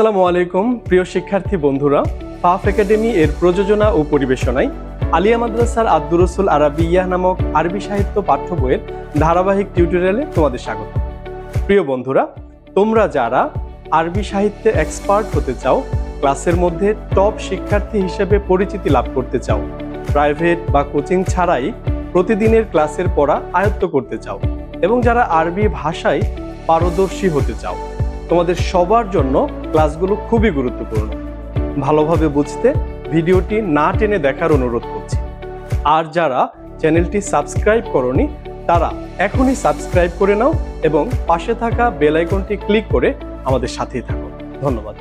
আসসালামু আলাইকুম, প্রিয় শিক্ষার্থী বন্ধুরা। পাফ একাডেমি এর প্রযোজনা ও পরিবেশনায় আলিয়া মাদ্রাসার আব্দুর রসুল আরাবিয়াহ নামক আরবি সাহিত্য পাঠ্য বইয়ের ধারাবাহিক টিউটোরিয়ালে তোমাদের স্বাগত। প্রিয় বন্ধুরা, তোমরা যারা আরবি সাহিত্যে এক্সপার্ট হতে চাও, ক্লাসের মধ্যে টপ শিক্ষার্থী হিসেবে পরিচিতি লাভ করতে চাও প্রাইভেট বা কোচিং ছাড়াই প্রতিদিনের ক্লাসের পড়া আয়ত্ত করতে চাও এবং যারা আরবি ভাষায় পারদর্শী হতে চাও তোমাদের সবার জন্য ক্লাসগুলো খুবই গুরুত্বপূর্ণ। ভালোভাবে বুঝতে ভিডিওটি না টেনে দেখার অনুরোধ করছি। আর যারা চ্যানেলটি সাবস্ক্রাইব করনি, তারা এখনই সাবস্ক্রাইব করে নাও এবং পাশে থাকা বেল আইকনটি ক্লিক করে আমাদের সাথেই থাকো। ধন্যবাদ।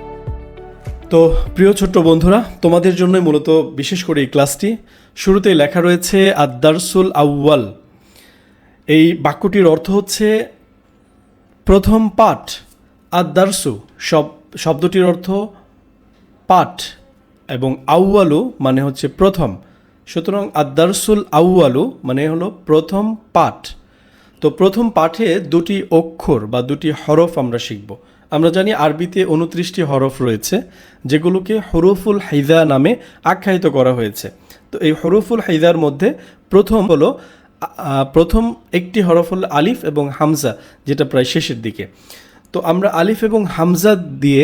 তো প্রিয় ছোট্ট বন্ধুরা, তোমাদের জন্যই মূলত বিশেষ করে এই ক্লাসটি। শুরুতেই লেখা রয়েছে আদারসুল আউয়াল। এই বাক্যটির অর্থ হচ্ছে, প্রথম পাঠ আদারসু সব, শব্দটির অর্থ পাঠ এবং আউয়ালু মানে হচ্ছে প্রথম। সুতরাং আদারসুল আউয়ালু মানে হলো প্রথম পাঠ। তো প্রথম পাঠে দুটি অক্ষর বা দুটি হরফ আমরা শিখব। আমরা জানি আরবিতে উনত্রিশটি হরফ রয়েছে, যেগুলোকে হরফুল হাইদা নামে আখ্যায়িত করা হয়েছে। তো এই হরফুল হাইদার মধ্যে প্রথম হলো প্রথম একটি হরফ হল আলিফ এবং হামজা, যেটা প্রায় শেষের দিকে। তো আমরা আলিফ এবং হামজা দিয়ে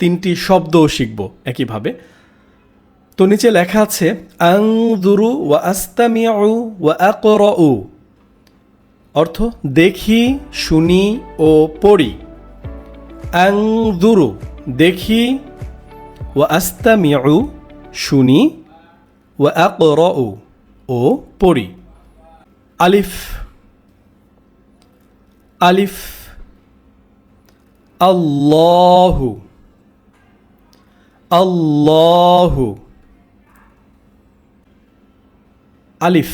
তিনটি শব্দও শিখব একইভাবে। তো নিচে লেখা আছে আং দুরু ওয়া আস্তামিউ ওয়া আকরউ। অর্থ, দেখি, শুনি ও পড়ি। আং দুরু দেখি, ওয়া আস্তামিউ, শুনি ওয়া আকরউ ও পড়ি। আলিফ আলিফ আল্লাহু আল্লাহু আলিফ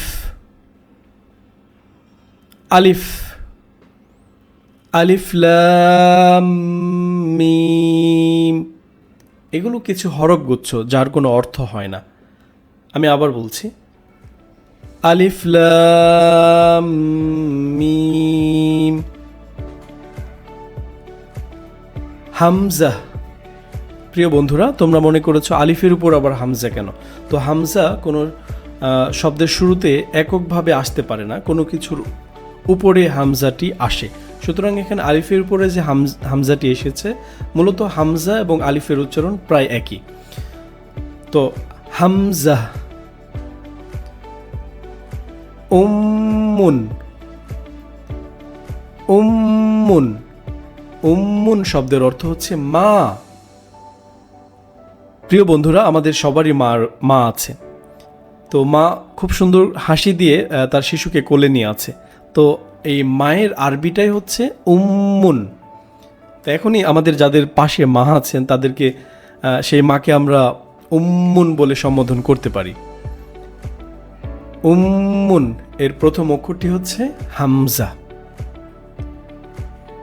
আলিফ আলিফ মিম এগুলো কিছু হরফ গুচ্ছ, যার কোনো অর্থ হয় না। আমি আবার বলছি। আলিফ মিম হামজা। প্রিয় বন্ধুরা, তোমরা মনে করেছ আলিফের উপর আবার হামজা কেন? তো হামজা কোনো শব্দের শুরুতে এককভাবে আসতে পারে না, কোনো কিছুর উপরে হামজাটি আসে। সুতরাং এখানে আলিফের উপরে যে হামজ হামজাটি এসেছে, মূলত হামজা এবং আলিফের উচ্চারণ প্রায় একই। তো হামজা। উম্মুন। উম্মুন। উম্মুন শব্দের অর্থ হচ্ছে মা। প্রিয় বন্ধুরা, আমাদের সবারই মার, মা আছে। তো মা খুব সুন্দর হাসি দিয়ে তার শিশুকে কোলে নিয়ে আছে। তো এই মায়ের আরবিটাই হচ্ছে উম্মুন। তো এখনই আমাদের যাদের পাশে মা আছেন, তাদেরকে সেই মাকে আমরা উম্মুন বলে সম্বোধন করতে পারি। উম্মুন, এর প্রথম অক্ষরটি হচ্ছে হামজা।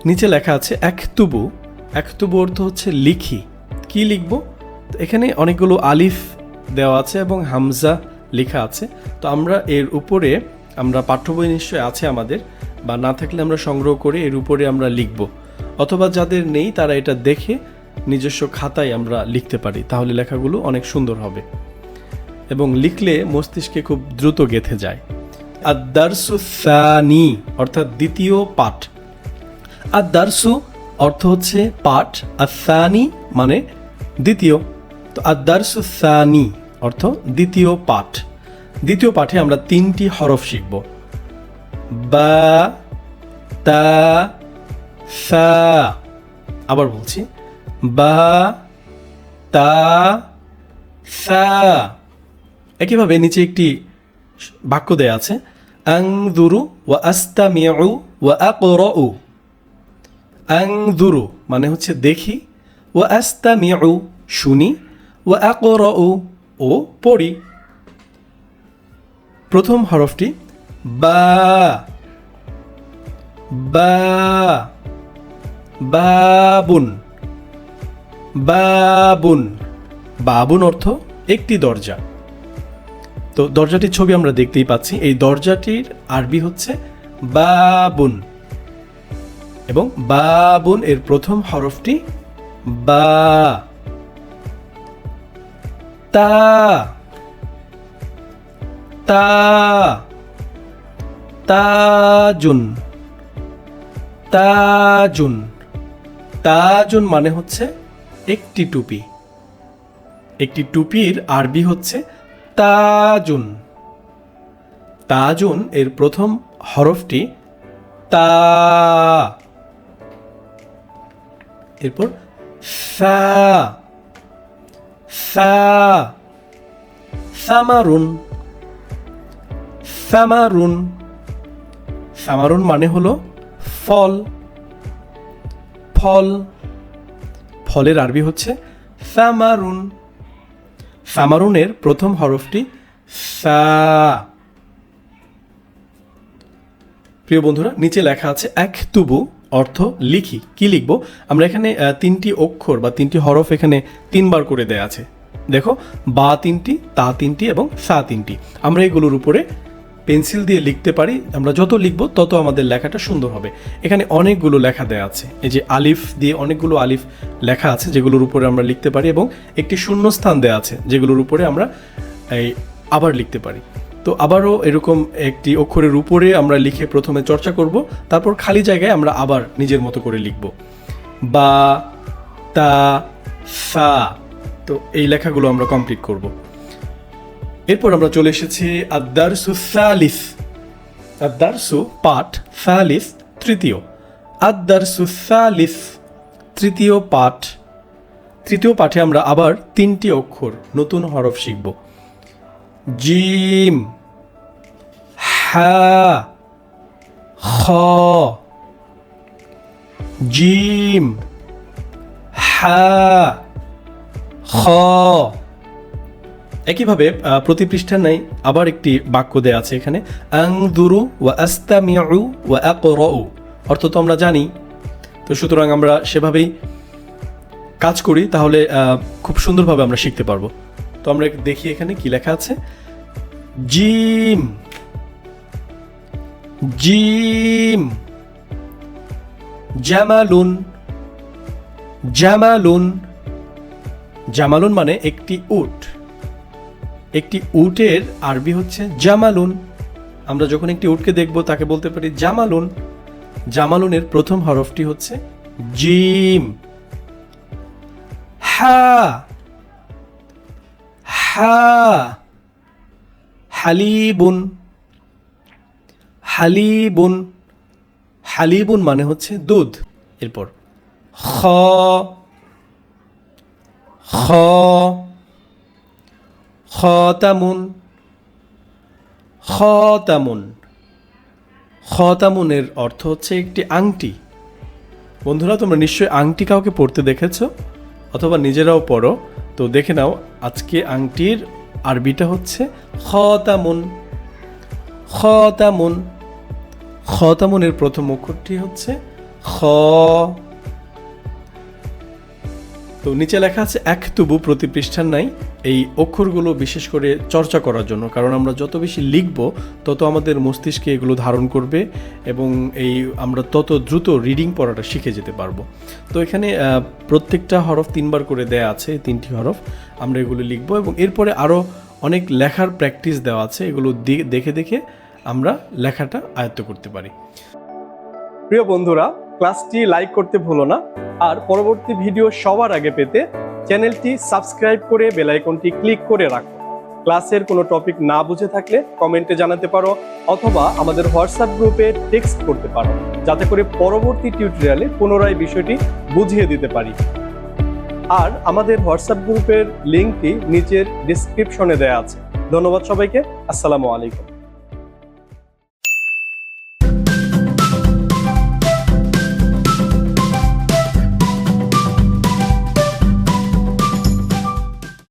নিচে লেখা আছে একতুবু। একতুবু অর্থ হচ্ছে লিখি। কি লিখব? এখানে অনেকগুলো আলিফ দেওয়া আছে এবং হামজা লেখা আছে। তো আমরা এর উপরে, আমরা পাঠ্য বই নিশ্চয়ই আছে আমাদের, বা না থাকলে আমরা সংগ্রহ করে এর উপরে আমরা লিখব। অথবা যাদের নেই, তারা এটা দেখে নিজস্ব খাতায় আমরা লিখতে পারি। তাহলে লেখাগুলো অনেক সুন্দর হবে। এবং লিখলে মস্তিষ্কে খুব দ্রুত গেথে যায়। আদারসু সানি, অর্থাৎ দ্বিতীয় পাঠ। আর দারসু অর্থ হচ্ছে পাঠ আর সানি মানে দ্বিতীয়। তো আর দারসু সানি অর্থ দ্বিতীয় পাঠ। দ্বিতীয় পাঠে আমরা তিনটি হরফ শিখব। বা, তা, সা, আবার বলছি। বা, তা, সা। একইভাবে নিচে একটি বাক্য দেয়া আছে। আং দুরু ওয়া আস্তা মিয়াউ ওয়া আকরউ। আংদুরু মানে হচ্ছে দেখি। ও আস্তা মিউ শুনি। ও আকর ও পড়ি। প্রথম হরফটি বা। বা। বাবুন। বাবুন। বাবুন অর্থ একটি দরজা। তো দরজাটির ছবি আমরা দেখতেই পাচ্ছি। এই দরজাটির আরবি হচ্ছে বাবুন। এবং বাবুন এর প্রথম হরফটি বা। তা। তা। তাজুন। তাজুন। তাজুন মানে হচ্ছে একটি টুপি। একটি টুপির আরবি হচ্ছে তাজুন। তাজুন এর প্রথম হরফটি তা। এরপর সা সা সামারুন সামারুন সামারুন মানে হলো ফল ফল, ফলের আরবি হচ্ছে সামারুন। সামারুনের প্রথম হরফটি সা। প্রিয় বন্ধুরা, নিচে লেখা আছে, এক তুবু অর্থ লিখি। কি লিখব? আমরা এখানে তিনটি অক্ষর বা তিনটি হরফ এখানে তিনবার করে দেয়া আছে। দেখো, বা তিনটি, তা তিনটি এবং সা তিনটি। আমরা এগুলোর উপরে পেন্সিল দিয়ে লিখতে পারি। আমরা যত লিখব, তত আমাদের লেখাটা সুন্দর হবে। এখানে অনেকগুলো লেখা দেওয়া আছে। এই যে আলিফ দিয়ে অনেকগুলো আলিফ লেখা আছে, যেগুলোর উপরে আমরা লিখতে পারি এবং একটি শূন্যস্থান দেওয়া আছে, যেগুলোর উপরে আমরা, এই, আবার লিখতে পারি। তো আবারও এরকম একটি অক্ষরের উপরে আমরা লিখে প্রথমে চর্চা করব, তারপর খালি জায়গায় আমরা আবার নিজের মতো করে লিখব। বা, তা, সা, তো এই লেখাগুলো আমরা কমপ্লিট করব। এরপর আমরা চলে এসেছি আদারসু সালিস আদারসু পাঠ, সালিস তৃতীয়। আদারসু সালিস তৃতীয় পাঠ, তৃতীয় পাঠে আমরা আবার তিনটি অক্ষর নতুন হরফ শিখব। জিম, হা, খ, জিম, হা, খ। একইভাবে প্রতি পৃষ্ঠার নাই আবার একটি বাক্য দেয়া আছে এখানে। আংদুরু ওয়া আস্তামিউ ওয়া আকরাউ। অর্থ তো আমরা জানি। তো সুতরাং আমরা সেভাবেই কাজ করি, তাহলে খুব সুন্দরভাবে আমরা শিখতে পারব। তো আমরা দেখি এখানে কি লেখা আছে। জিম। জিম। জামালুন। জামালুন। জামালুন মানে একটি উট। একটি উটের আরবি হচ্ছে জামালুন। আমরা যখন একটি উটকে দেখব, তাকে বলতে পারি জামালুন। জামালুনের প্রথম হরফটি হচ্ছে জিম। হা। হা, হালিবুন হালিবুন হালিবুন মানে হচ্ছে দুধ। এরপর, খ খ, খতামুন খতামুন। খতামুনের অর্থ হচ্ছে একটি আংটি। বন্ধুরা, তোমরা নিশ্চয়ই আংটি কাউকে পড়তে দেখেছ, অথবা নিজেরাও পড়ো। তো দেখে নাও আজকে আংটির আরবিটা হচ্ছে খতামুন। খতামুন। খতামুনের প্রথম অক্ষরটি হচ্ছে খ। তো নিচে লেখা আছে, এক তবু প্রতি পৃষ্ঠার নাই এই অক্ষরগুলো বিশেষ করে চর্চা করার জন্য। কারণ আমরা যত বেশি লিখব, তত আমাদের মস্তিষ্কে এগুলো ধারণ করবে এবং এই আমরা তত দ্রুত রিডিং পড়াটা শিখে যেতে পারব। তো এখানে প্রত্যেকটা হরফ তিনবার করে দেয়া আছে, তিনটি হরফ। আমরা এগুলো লিখব এবং এরপরে আরও অনেক লেখার প্র্যাকটিস দেওয়া আছে। এগুলো দেখে দেখে আমরা লেখাটা আয়ত্ত করতে পারি। প্রিয় বন্ধুরা, ক্লাসটি লাইক করতে ভুলো না। আর পরবর্তী ভিডিও সবার আগে পেতে চ্যানেলটি সাবস্ক্রাইব করে বেল আইকনটি ক্লিক করে রাখো ক্লাসের কোনো টপিক না বুঝে থাকলে কমেন্টে জানাতে পারো অথবা আমাদের হোয়াটসঅ্যাপ গ্রুপে টেক্সট করতে পারো, যাতে করে পরবর্তী টিউটোরিয়ালে পুনরায় বিষয়টি বুঝিয়ে দিতে পারি। আর আমাদের হোয়াটসঅ্যাপ গ্রুপের লিঙ্কটি নিচের ডিসক্রিপশনে দেওয়া আছে। ধন্যবাদ সবাইকে। আসসালামু আলাইকুম।